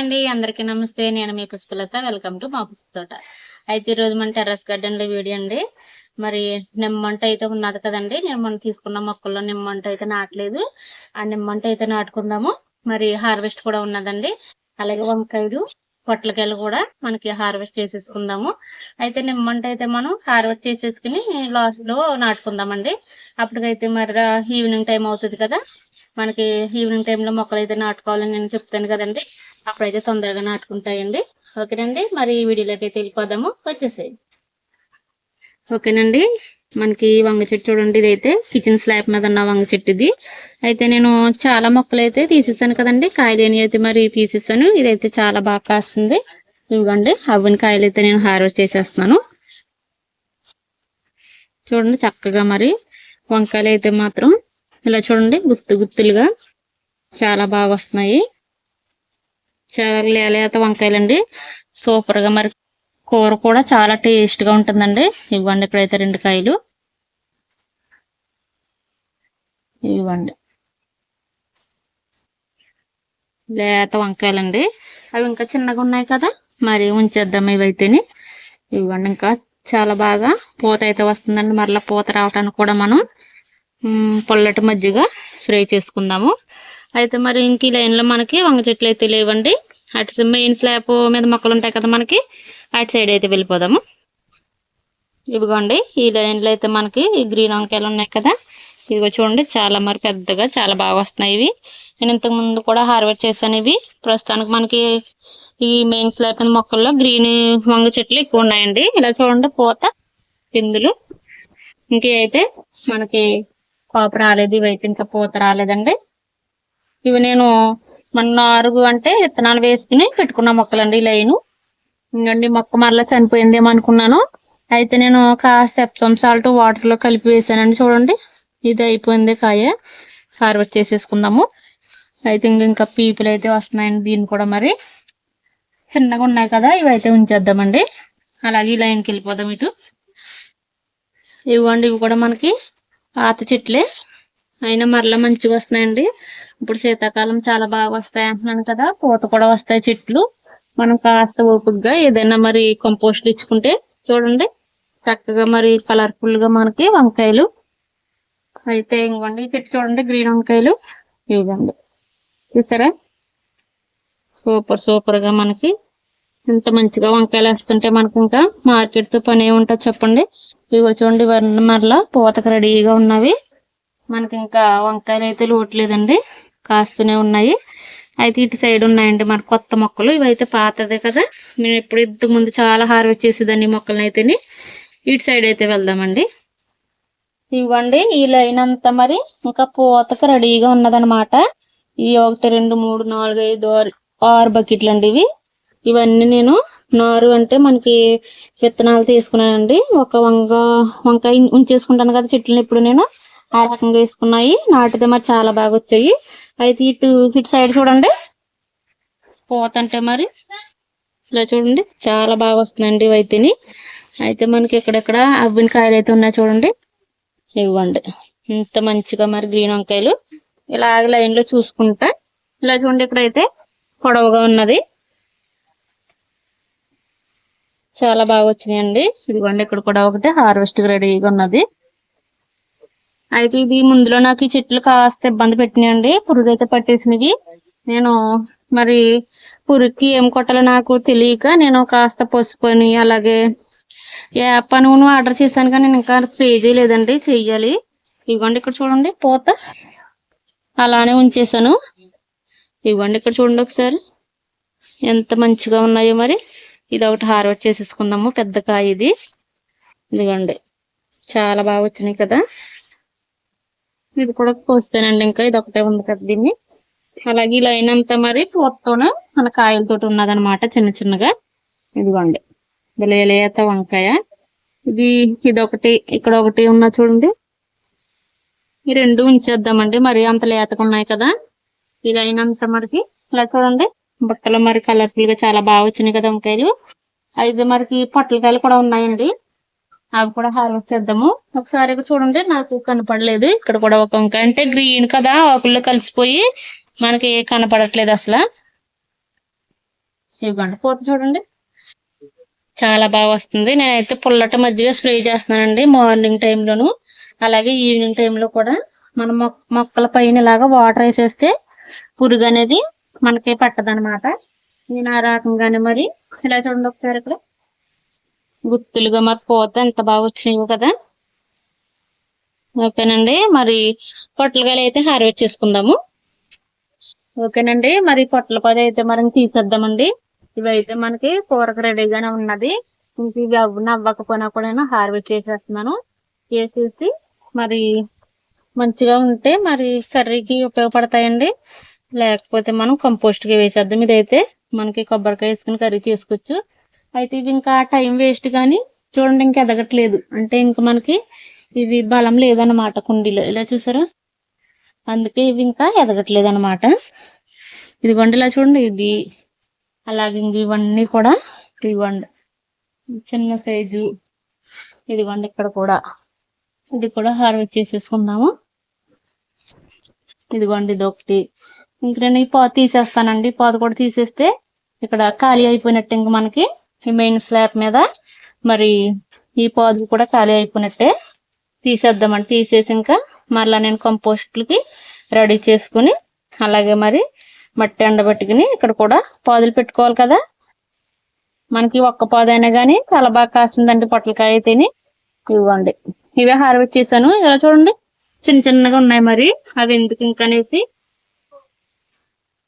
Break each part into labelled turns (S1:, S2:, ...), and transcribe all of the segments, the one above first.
S1: అండి అందరికీ నమస్తే. నేను మీ పుష్పలత. వెల్కమ్ టు మా పుష్పతోట. అయితే ఈరోజు మన టెర్రస్ గార్డెన్లో వీడియో అండి. మరి నిమ్మంట అయితే ఉన్నది కదండి. నేను మనం తీసుకున్న మొక్కల్లో నిమ్మంట అయితే నాటలేదు. ఆ నిమ్మంట అయితే నాటుకుందాము. మరి హార్వెస్ట్ కూడా ఉన్నదండి. అలాగే వంకాయలు పొట్లకాయలు కూడా మనకి హార్వెస్ట్ చేసేసుకుందాము. అయితే నిమ్మంట అయితే మనం హార్వెస్ట్ చేసేసుకుని లాస్ట్లో నాటుకుందామండి. అప్పటికైతే మరి ఈవినింగ్ టైం అవుతుంది కదా. మనకి ఈవినింగ్ టైంలో మొక్కలు అయితే నాటుకోవాలని నేను చెప్తాను కదండి. అప్పుడైతే తొందరగా నాటుకుంటాయండి. ఓకేనండి? మరి ఈ వీడియోలోకి అయితే వెళ్ళిపోదాము. వచ్చేసేది ఓకేనండి? మనకి వంగ చెట్టు చూడండి ఇదైతే కిచెన్ స్లాబ్ మీద ఉన్న వంగ చెట్టు ఇది అయితే నేను చాలా మొక్కలు అయితే తీసేసాను కదండి. కాయలేని అయితే మరి తీసేసాను. ఇదైతే చాలా బాగా కాస్తుంది. ఇవ్వండి. అవ్వని కాయలు అయితే నేను హార్వెస్ట్ చేసేస్తున్నాను. చూడండి చక్కగా మరి వంకాయలు అయితే మాత్రం ఇలా చూడండి గుత్తు గుత్తులుగా చాలా బాగా వస్తున్నాయి. చాలా లేత వంకాయలండి. సూపర్గా మరి కూర కూడా చాలా టేస్ట్గా ఉంటుందండి. ఇవ్వండి ఇక్కడైతే రెండు కాయలు. ఇవ్వండి. లేత వంకాయలండి. అవి ఇంకా చిన్నగా ఉన్నాయి కదా మరి ఉంచేద్దాం ఇవైతేని. ఇవ్వండి ఇంకా చాలా బాగా పూత అయితే వస్తుందండి. మరలా పూత రావటానికి కూడా మనం పొల్లటి మజ్జిగ స్ప్రే చేసుకుందాము. అయితే మరి ఇంక ఈ లైన్లో మనకి వంగ చెట్లు అయితే లేవండి. అటు మెయిన్ స్లాబ్ మీద మొక్కలు ఉంటాయి కదా మనకి అటు సైడ్ అయితే వెళ్ళిపోదాము. ఇదిగోండి ఈ లైన్లో అయితే మనకి ఈ గ్రీన్ వంకాయలు ఉన్నాయి కదా. ఇదిగో చూడండి చాలా మరి పెద్దగా చాలా బాగా వస్తున్నాయి ఇవి. నేను ఇంతకు ముందు కూడా హార్వెస్ట్ చేశాను ఇవి. ప్రస్తుతానికి మనకి ఈ మెయిన్ స్లాబ్ మీద మొక్కల్లో గ్రీన్ వంగ చెట్లు ఎక్కువ ఉన్నాయండి. ఇలా చూడండి పూత పిందులు. ఇంకే అయితే మనకి కాపు రాలేదు ఇవైతే ఇంకా పూత రాలేదండి. ఇవి నేను మొన్న నారుగు అంటే విత్తనాలు వేసుకుని పెట్టుకున్న మొక్కలండి ఈ లైను. ఇంకండి మొక్క మరలా చనిపోయిందేమో అనుకున్నాను. అయితే నేను కాస్త ఎప్సమ్ సాల్ట్ వాటర్లో కలిపి వేసానండి చూడండి. ఇది అయిపోయింది కాయ. హార్వెస్ట్ చేసేసుకుందాము. అయితే ఇంక ఇంకా పీపులు అయితే వస్తున్నాయండి దీన్ని కూడా మరి. చిన్నగా ఉన్నాయి కదా ఇవి అయితే ఉంచేద్దామండి. అలాగే ఈ లైన్కి వెళ్ళిపోదాం ఇటు. ఇవ్వండి ఇవి కూడా మనకి. పాత చెట్లే. అయినా మరలా మంచిగా వస్తున్నాయండి. ఇప్పుడు శీతాకాలం చాలా బాగా వస్తాయి అంటున్నాను కదా. పూత కూడా వస్తాయి చెట్లు. మనం కాస్త ఓపికగా ఏదైనా మరి కంపోస్ట్ ఇచ్చుకుంటే చూడండి. చక్కగా మరి కలర్ఫుల్గా మనకి వంకాయలు. అయితే ఇంకోండి చెట్టు చూడండి గ్రీన్ వంకాయలు. ఇవ్వండి చూసారా? సూపర్ సూపర్గా మనకి. ఇంత మంచిగా వంకాయలు వేస్తుంటే మనకి ఇంకా మార్కెట్తో పని ఏముంటుంది చెప్పండి. ఇగో చూడండి ఇవన్నీ మరలా పూతకు రెడీగా ఉన్నవి. మనకి ఇంకా వంకాయలు అయితే లోట్లేదండి కాస్తూనే ఉన్నాయి. అయితే ఇటు సైడ్ ఉన్నాయండి మన కొత్త మొక్కలు. ఇవైతే పాతదే కదా. మేము ఎప్పుడు ఇంత ముందు చాలా హార్వెస్ట్ చేసేదాన్ని మొక్కలను అయితేని ఇటు సైడ్ అయితే వెళ్దామండి. ఇవ్వండి ఈ లైన్ అంతా మరి ఇంకా పూతకు రెడీగా ఉన్నదనమాట. ఈ ఒకటి రెండు మూడు నాలుగు ఐదు ఆరు బకెట్లు అండి ఇవి. ఇవన్నీ నేను నారు అంటే మనకి విత్తనాలు తీసుకున్నానండి. ఒక వంగ వంకాయ ఉంచేసుకుంటాను కదా చెట్లను ఇప్పుడు నేను. ఆ రకంగా వేసుకున్నాయి. నాటితే మరి చాలా బాగా వచ్చాయి. అయితే ఇటు ఇటు సైడ్ చూడండి. పోతంటే మరి ఇలా చూడండి చాలా బాగా వస్తుందండి ఇవైతేని. అయితే మనకి ఇక్కడెక్కడ అవ్విన కాయలు అయితే ఉన్నాయి చూడండి. ఇవ్వండి. ఇంత మంచిగా మరి గ్రీన్ వంకాయలు. ఇలాగ లైన్లో చూసుకుంటా ఇలా చూడండి ఇక్కడైతే పొడవుగా ఉన్నది. చాలా బాగా వచ్చినాయండి. ఇదిగోండి ఇక్కడ కూడా ఒకటి హార్వెస్ట్ రెడీగా ఉన్నది. అయితే ఇది ముందులో నాకు ఈ చెట్లు కాస్త ఇబ్బంది పెట్టినాయండి. పురుగు అయితే పట్టేసినవి. నేను మరి పురుగుకి ఏం కొట్టాలో నాకు తెలియక నేను కాస్త పసుపుని అలాగే యాప నూనె ఆర్డర్ చేశాను కానీ నేను ఇంకా స్ప్రే చేయలేదండి. చెయ్యాలి. ఇవ్వండి ఇక్కడ చూడండి పూత. అలానే ఉంచేసాను ఇవ్వండి ఇక్కడ చూడండి ఒకసారి. ఎంత మంచిగా ఉన్నాయో మరి. ఇది ఒకటి హార్వెస్ట్ చేసేసుకుందాము. పెద్ద కాయ ఇది. ఇదిగోండి. చాలా బాగా వచ్చినాయి కదా. ఇది కూడా కోస్తానండి ఇంకా. ఇది ఒకటే ఉంది కదా దీన్ని. అలాగే ఇలా అయినంత మరి పూతతోనే మన కాయలతోటి ఉన్నదనమాట చిన్న చిన్నగా. ఇదిగోండి. ఇది లేత వంకాయ. ఇది ఇది ఒకటి ఇక్కడ ఒకటి ఉన్నా చూడండి. ఈ రెండు ఉంచేద్దామండి. మరి అంత లేతగా ఉన్నాయి కదా. ఇది అయినంత మరికి. ఇలా చూడండి. బుట్టలో మరి కలర్ఫుల్గా చాలా బాగా వచ్చినాయి కదా వంకాయలు. అయితే మరికి పొట్లకాయలు కూడా ఉన్నాయండి. అవి కూడా హార్వెస్ట్ చేద్దాము. ఒకసారి చూడండి నాకు కనపడలేదు. ఇక్కడ కూడా ఒక వంకాయ అంటే గ్రీన్ కదా ఆకుల్లో కలిసిపోయి మనకి కనపడట్లేదు అసలు. ఇవ్వండి పూత చూడండి. చాలా బాగా వస్తుంది. నేనైతే పుల్లట మధ్యగా స్ప్రే చేస్తున్నానండి మార్నింగ్ టైంలోను అలాగే ఈవినింగ్ టైంలో కూడా. మనం మొక్క మొక్కల పైన ఇలాగా వాటర్ వేసేస్తే పురుగు అనేది మనకి పట్టదనమాట నేను ఆ రకంగానే మరి ఇలా చూడండి ఒకసారి ఇక్కడ. గుత్తులుగా మరి పోత ఎంత బాగా వచ్చినాయి కదా. ఓకేనండి మరి పొట్లకాయలు అయితే హార్వెస్ట్ చేసుకుందాము. ఓకేనండి మరి పొట్ల పది అయితే మనం తీసేద్దామండి. ఇవైతే మనకి కూరకు రెడీగానే ఉన్నది. ఇంక ఇవి అవ్వన అవ్వకపోయినా కూడా నేను హార్వెస్ట్ చేసేస్తున్నాను. చేసేసి మరి మంచిగా ఉంటే మరి కర్రీకి ఉపయోగపడతాయండి. లేకపోతే మనం కంపోస్ట్గా వేసేద్దాం. ఇదైతే మనకి కొబ్బరికాయ వేసుకుని కర్రీ చేసుకోవచ్చు. అయితే ఇవి ఇంకా టైం వేస్ట్ కానీ చూడండి ఇంకా ఎదగట్లేదు. అంటే ఇంకా మనకి ఇవి బలం లేదన్నమాట కుండీలో. ఇలా చూసారా? అందుకే ఇవి ఇంకా ఎదగట్లేదు అనమాట ఇదిగోండి ఇలా చూడండి. ఇది అలాగే ఇవన్నీ కూడా ఇదిగోండి. చిన్న సైజు ఇదిగోండి ఇక్కడ కూడా. ఇది కూడా హార్వెస్ట్ చేసేసుకుందాము. ఇదిగోండి ఇది ఒకటి ఇంక నేను ఈ పాత తీసేస్తానండి. పాత కూడా తీసేస్తే ఇక్కడ ఖాళీ అయిపోయినట్టు ఇంక మనకి ఈ మెయిన్ స్లాబ్ మీద. మరి ఈ పాదు కూడా ఖాళీ అయిపోయినట్టే తీసేద్దామండి. తీసేసి ఇంకా మరలా నేను కంపోస్ట్లకి రెడీ చేసుకుని అలాగే మరి మట్టి ఎండబెట్టుకుని ఇక్కడ కూడా పాదులు పెట్టుకోవాలి కదా. మనకి ఒక్క పాదు అయినా కానీ చాలా బాగా కాసిందండి పొట్లకాయ అయితేని. ఇవ్వండి. ఇవే హార్వెస్ట్ చేశాను. ఇలా చూడండి. చిన్న చిన్నగా ఉన్నాయి మరి. అవి ఎందుకు ఇంకా అనేసి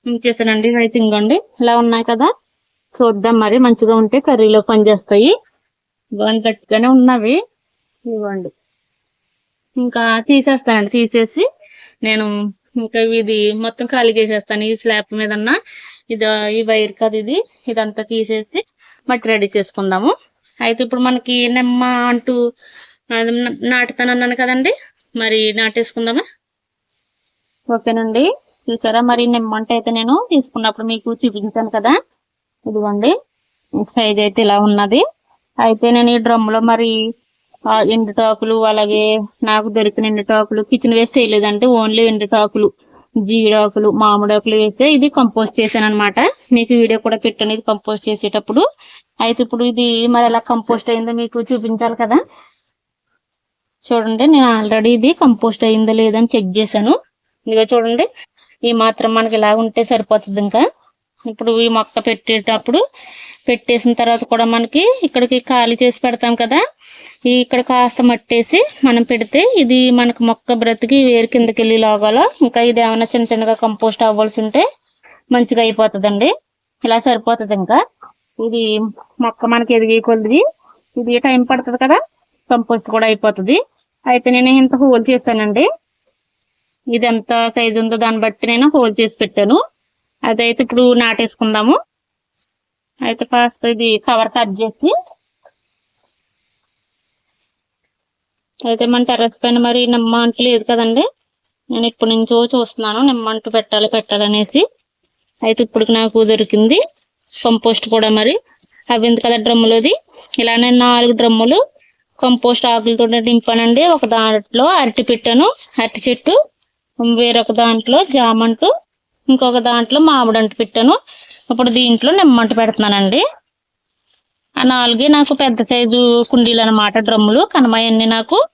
S1: చేశానండి అయితే ఇంకోండి ఇలా ఉన్నాయి కదా. చూద్దాం మరి మంచిగా ఉంటే కర్రీలో పనిచేస్తాయి. ఇవన్నీ గట్టిగానే ఉన్నవి. ఇవ్వండి. ఇంకా తీసేస్తానండి తీసేసి నేను ఇంకా ఇది మొత్తం ఖాళీ చేసేస్తాను. ఈ స్లాబ్ మీద ఇది ఈ వైర్ కదా ఇది. ఇదంతా తీసేసి మట్టి రెడీ చేసుకుందాము. అయితే ఇప్పుడు మనకి నిమ్మ అంటూ అది నాటుతానన్నాను కదండి. మరి నాటేసుకుందామా? ఓకేనండి. చూసారా? మరి నిమ్మంట అయితే నేను తీసుకున్నప్పుడు మీకు చూపించాను కదా. ఇదిగోండి. సైజ్ అయితే ఇలా ఉన్నది. అయితే నేను ఈ డ్రమ్లో మరి ఎండుటాకులు అలాగే నాకు దొరికిన ఎండుటాకులు కిచెన్ వేస్ట్ వేయలేదంటే ఓన్లీ ఎండుటాకులు జీడాకులు మామిడాకులు వేస్తే ఇది కంపోస్ట్ చేశాను అనమాట మీకు వీడియో కూడా పెట్టాను ఇది కంపోస్ట్ చేసేటప్పుడు. అయితే ఇప్పుడు ఇది మరి ఎలా కంపోస్ట్ అయిందో మీకు చూపించాలి కదా. చూడండి నేను ఆల్రెడీ ఇది కంపోస్ట్ అయిందో లేదని చెక్ చేశాను. ఇదిగో చూడండి. ఈ మాత్రం మనకి ఇలా ఉంటే సరిపోతుంది ఇంకా. ఇప్పుడు ఈ మొక్క పెట్టేటప్పుడు పెట్టేసిన తర్వాత కూడా మనకి ఇక్కడికి ఖాళీ చేసి పెడతాం కదా. ఈ ఇక్కడ కాస్త మట్టేసి మనం పెడితే ఇది మనకు మొక్క బ్రతికి వేరు కిందకి వెళ్ళి లోగాలో ఇంకా ఇది ఏమైనా చిన్న చిన్నగా కంపోస్ట్ అవ్వాల్సి ఉంటే మంచిగా అయిపోతుందండి. ఇలా సరిపోతుంది ఇంకా. ఇది మొక్క మనకి ఎదిగే కొద్ది ఇది టైం పడుతుంది కదా. కంపోస్ట్ కూడా అయిపోతుంది. అయితే నేను ఇంత హోల్ చేశానండి. ఇది ఎంత సైజు ఉందో దాన్ని బట్టి నేను హోల్ చేసి పెట్టాను. అదైతే ఇప్పుడు నాటేసుకుందాము. అయితే ఫస్ట్ ఇది కవర్ కట్ చేసి అయితే మన టెర్రస్ పైన మరి నిమ్మ అంటు లేదు కదండి. నేను ఇప్పటి నుంచో చూస్తున్నాను నిమ్మ అంటు పెట్టాలి పెట్టాలనేసి. అయితే ఇప్పుడు నాకు దొరికింది కంపోస్ట్ కూడా మరి. అవి ఉంది కదా డ్రమ్ములోది? ఇలా నేను నాలుగు డ్రమ్ములు కంపోస్ట్ ఆకులతో నింపానండి ఒక దాంట్లో అరటి పెట్టాను. అరటి చెట్టు వేరొక దాంట్లో జామంటు ఇంకొక దాంట్లో మామిడంటు పెట్టాను. ఇప్పుడు దీంట్లో నిమ్మంట పెడుతున్నానండి. ఆ నాలుగే నాకు పెద్ద సైజు కుండీలు అనమాట డ్రమ్ములు కనమాయన్ని నాకు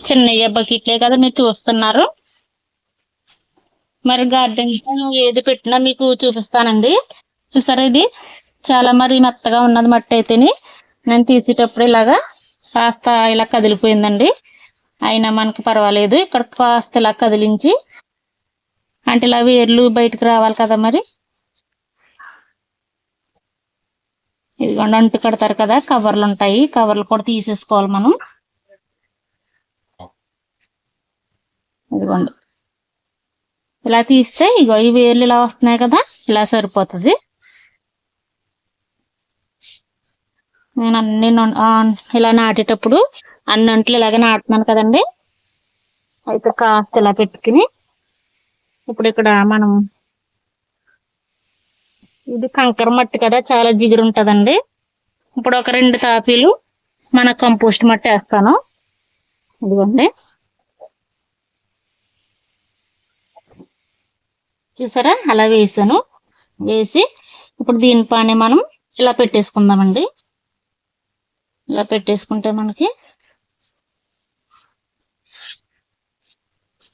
S1: చిన్నయ్య బకెట్లే కదా మీరు చూస్తున్నారు. మరి గార్డెన్ ఏది పెట్టినా మీకు చూపిస్తానండి. చూసారా ఇది? చాలా మరి మెత్తగా ఉన్నది మట్టి అయితేని. నేను తీసేటప్పుడు ఇలాగా కాస్త ఇలా కదిలిపోయిందండి. అయినా మనకి పర్వాలేదు. ఇక్కడ కాస్త ఇలా కదిలించి అంటే ఇలా వేర్లు బయటకు రావాలి కదా మరి? ఇదిగోండి అంటు కడతారు కదా కవర్లు ఉంటాయి. కవర్లు కూడా తీసేసుకోవాలి మనం. ఇదిగోండి. ఇలా తీస్తే ఇగో ఈ వేర్లు ఇలా వస్తున్నాయి కదా ఇలా సరిపోతుంది. నేను అన్ని ఇలా నాటేటప్పుడు అన్ని అంట్లు ఇలాగే నాటుతున్నాను కదండి. అయితే కాస్త ఇలా పెట్టుకుని ఇప్పుడు ఇక్కడ మనం ఇది కంకర మట్టి కదా చాలా జిగురు ఉంటుందండి ఇప్పుడు ఒక రెండు తాపీలు మన కంపోస్ట్ మట్టి వేస్తాను. ఇదిగోండి. చూసారా? అలా వేసాను. వేసి ఇప్పుడు దీనిపైన మనం ఇలా పెట్టేసుకుందామండి. ఇలా పెట్టేసుకుంటే మనకి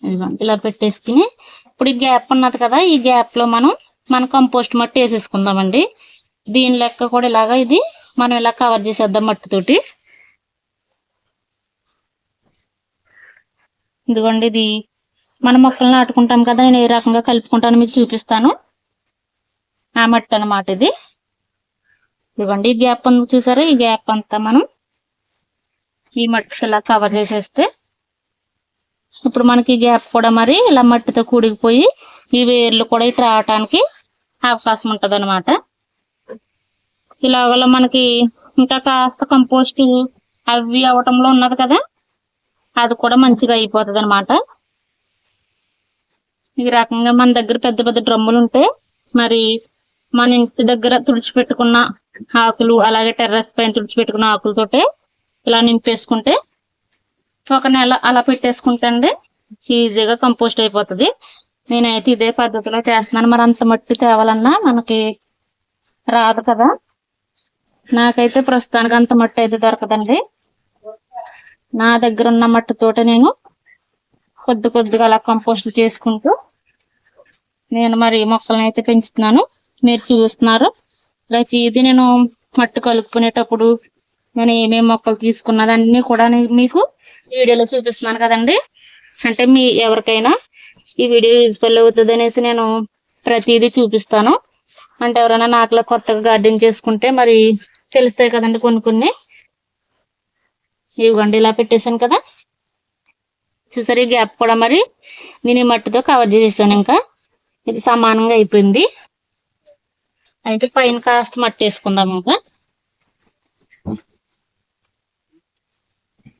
S1: ఇదిగోండి ఇలా పెట్టేసుకుని ఇప్పుడు ఈ గ్యాప్ ఉన్నది కదా ఈ గ్యాప్లో మనం మన కంపోస్ట్ మట్టి వేసేసుకుందామండి. దీని లెక్క కూడా ఇలాగా ఇది మనం ఇలా కవర్ చేసేద్దాం మట్టితోటి ఇదిగోండి ఇది. మన మొక్కలు నాటుకుంటాం కదా నేను ఏ రకంగా కలుపుకుంటాను మీకు చూపిస్తాను. ఆ మట్టి అన్నమాట ఇది. ఇదిగోండి ఈ గ్యాప్ ఉంది చూసారా? ఈ గ్యాప్ అంతా మనం ఈ మట్టి ఇలా కవర్ చేసేస్తే ఇప్పుడు మనకి గ్యాప్ కూడా మరి ఇలా మట్టితో కూడికిపోయి ఈ వేర్లు కూడా ఇటు రావటానికి అవకాశం ఉంటుంది అనమాట ఇలాగలో మనకి ఇంకా కాస్త కంపోస్ట్ అవి అవటంలో ఉన్నది కదా అది కూడా మంచిగా అయిపోతుంది అనమాట ఈ రకంగా మన దగ్గర పెద్ద పెద్ద డ్రమ్ములు ఉంటే మరి మన ఇంటి దగ్గర తుడిచిపెట్టుకున్న ఆకులు అలాగే టెర్రస్ పైన తుడిచిపెట్టుకున్న ఆకులతోటే ఇలా నింపేసుకుంటే ఒక నెల అలా పెట్టేసుకుంటండి. ఈజీగా కంపోస్ట్ అయిపోతుంది. నేనైతే ఇదే పద్ధతిలో చేస్తున్నాను. మరి అంత మట్టి తేవాలన్నా మనకి రాదు కదా. నాకైతే ప్రస్తుతానికి అంత మట్టి అయితే దొరకదండి. నా దగ్గర ఉన్న మట్టితోట నేను కొద్ది కొద్దిగా అలా కంపోస్ట్ చేసుకుంటూ నేను మరి మొక్కలను అయితే పెంచుతున్నాను. మీరు చూస్తున్నారు. ప్రతిదీ నేను మట్టి కలుపుకునేటప్పుడు నేను ఏమేమి మొక్కలు తీసుకున్నది అన్ని కూడా మీకు వీడియోలో చూపిస్తున్నాను కదండి. అంటే మీ ఎవరికైనా ఈ వీడియో యూజ్ఫుల్ అవుతుంది అనేసి నేను ప్రతిదీ చూపిస్తాను. అంటే ఎవరైనా నాకులా కొత్తగా గార్డెన్ చేసుకుంటే మరి తెలుస్తాయి కదండి కొన్ని కొన్ని. ఇవ్వండి ఇలా పెట్టేశాను కదా. చూసారు ఈ గ్యాప్ కూడా మరి నేను ఈ మట్టితో కవర్ చేసేసాను ఇంకా. ఇది సమానంగా అయిపోయింది. అయితే పైన కాస్త మట్టి వేసుకుందాం ఇంకా.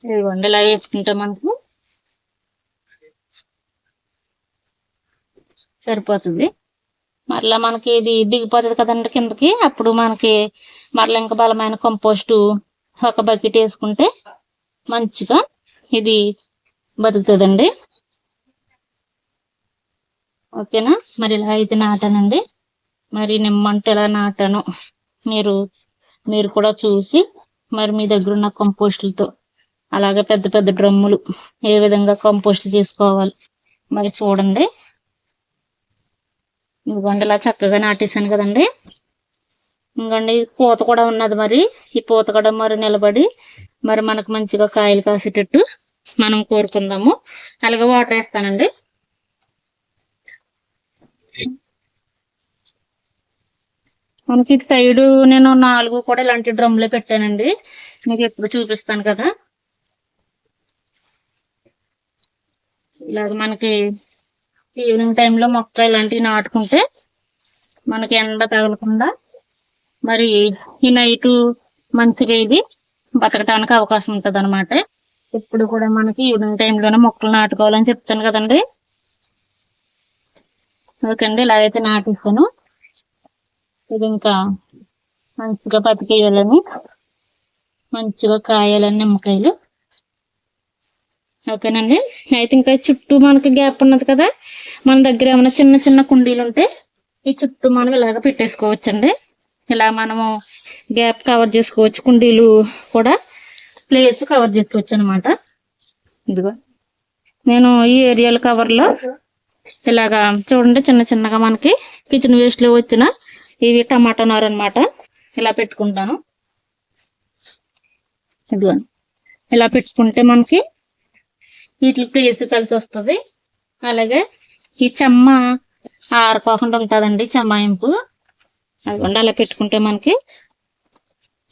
S1: ఇదిగోండి ఇలా వేసుకుంటే మనకు. సరిపోతుంది. మరలా మనకి ఇది దిగిపోతుంది కదండి కిందకి. అప్పుడు మనకి మరలా ఇంకా బలమైన కంపోస్టు ఒక బకెట్ వేసుకుంటే మంచిగా ఇది బతుకుతుందండి. ఓకేనా? మరి ఇలా అయితే నాటానండి. మరి నిమ్మంటే ఎలా నాటాను మీరు మీరు కూడా చూసి మరి మీ దగ్గర ఉన్న కంపోస్టులతో అలాగే పెద్ద పెద్ద డ్రమ్ములు ఏ విధంగా కంపోస్ట్ చేసుకోవాలి. మరి చూడండి. ఇదిగోండి ఇలా చక్కగా నాటేసాను కదండి. ఇంకండి పూత కూడా ఉన్నది మరి. ఈ పూత కూడా మరి నిలబడి మరి మనకు మంచిగా కాయలు కాసేటట్టు మనం కోరుకుందాము. అలాగే వాటర్ వేస్తానండి. మనకి ఇటు సైడ్ నేను నాలుగు కూడా ఇలాంటి డ్రమ్లో పెట్టానండి. మీకు ఎప్పుడు చూపిస్తాను కదా. ఇలాగ మనకి ఈవినింగ్ టైంలో మొక్క ఇలాంటివి నాటుకుంటే మనకి ఎండ తగలకుండా మరి ఈ నైట్ మంచిగా ఇది బతకటానికి అవకాశం ఉంటుంది అనమాట ఇప్పుడు కూడా మనకి ఈవినింగ్ టైంలోనే మొక్కలు నాటుకోవాలని చెప్తాను కదండి. ఓకే అండి ఇలా అయితే నాటిస్తాను. ఇది ఇంకా మంచిగా బతికేయాలని మంచిగా కాయాలని నిమ్మకాయలు. ఓకేనండి? అయితే ఇంకా చుట్టూ మనకి గ్యాప్ ఉన్నది కదా? మన దగ్గర ఏమైనా చిన్న చిన్న కుండీలు ఉంటే ఈ చుట్టూ మనం ఇలాగ పెట్టేసుకోవచ్చండి. ఇలా మనము గ్యాప్ కవర్ చేసుకోవచ్చు కుండీలు కూడా ప్లేస్ కవర్ చేసుకోవచ్చు అనమాట ఇదిగో నేను ఈ ఏరియాల కవర్లో ఇలాగా చూడండి చిన్న చిన్నగా మనకి కిచెన్ వేస్ట్లో వచ్చిన ఇవి టమాటా నారు అనమాట ఇలా పెట్టుకుంటాను. ఇదిగో ఇలా పెట్టుకుంటే మనకి వీటికి ప్లేస్ కలిసి వస్తుంది. అలాగే ఈ చెమ్మ ఆరిపోకుండా ఉంటుందండి చెమ్మాయింపు. అదిగోండి అలా పెట్టుకుంటే మనకి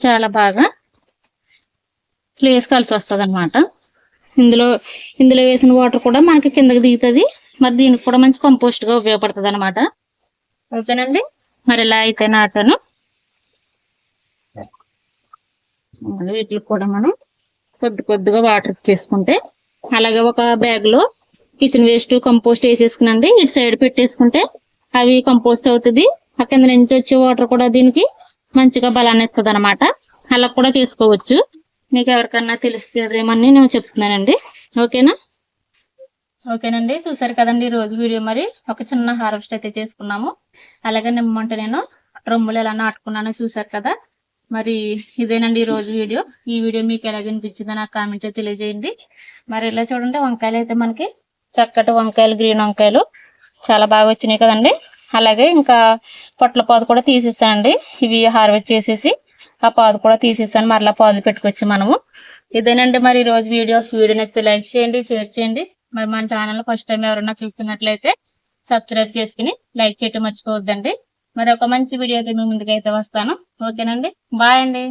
S1: చాలా బాగా ప్లేస్ కలిసి వస్తుంది అనమాట ఇందులో ఇందులో వేసిన వాటర్ కూడా మనకి కిందకి దిగుతుంది. మరి దీనికి కూడా మంచి కంపోస్ట్గా ఉపయోగపడుతుంది అనమాట ఓకేనండి? మరి ఇలా అయితే నాటాను. వీటికి కూడా మనం కొద్ది కొద్దిగా వాటర్ చేసుకుంటే అలాగే ఒక బ్యాగ్లో కిచెన్ వేస్ట్ కంపోస్ట్ వేసేసుకునండి. ఇటు సైడ్ పెట్టేసుకుంటే అవి కంపోస్ట్ అవుతుంది. ఆ కింద నుంచి వచ్చే వాటర్ కూడా దీనికి మంచిగా బలాన్ని ఇస్తుంది అనమాట అలా కూడా చేసుకోవచ్చు. మీకు ఎవరికన్నా తెలుస్తుందేమని నేను చెప్తున్నానండి. ఓకేనా? ఓకేనండి. చూసారు కదండి ఈ రోజు వీడియో మరి. ఒక చిన్న హార్వెస్ట్ అయితే చేసుకున్నాము. అలాగే నిమ్మంటే నేను రొమ్ములు ఎలా నాటుకున్నానో చూసారు కదా. మరి ఇదేనండి ఈ రోజు వీడియో. ఈ వీడియో మీకు ఎలా అనిపించిందో నాకు కామెంట్ తెలియజేయండి. మరి ఇలా చూడండి వంకాయలు అయితే మనకి చక్కటి వంకాయలు గ్రీన్ వంకాయలు చాలా బాగా వచ్చినాయి కదండి. అలాగే ఇంకా పొట్ల పాదు కూడా తీసేస్తానండి. ఇవి హార్వెస్ట్ చేసేసి ఆ పాదు కూడా తీసేస్తాను. మరలా పాదులు పెట్టుకొచ్చి మనము. ఇదేనండి మరి ఈ రోజు వీడియో. వీడియో నచ్చితే లైక్ చేయండి షేర్ చేయండి. మరి మన ఛానల్ ఫస్ట్ టైం ఎవరైనా చూస్తున్నట్లయితే సబ్స్క్రైబ్ చేసుకుని లైక్ చేయటం మర్చిపోవద్దండి. మరి ఒక మంచి వీడియోతో అయితే మీ ముందుకైతే వస్తాను. ఓకేనండి? బాయ్ అండి.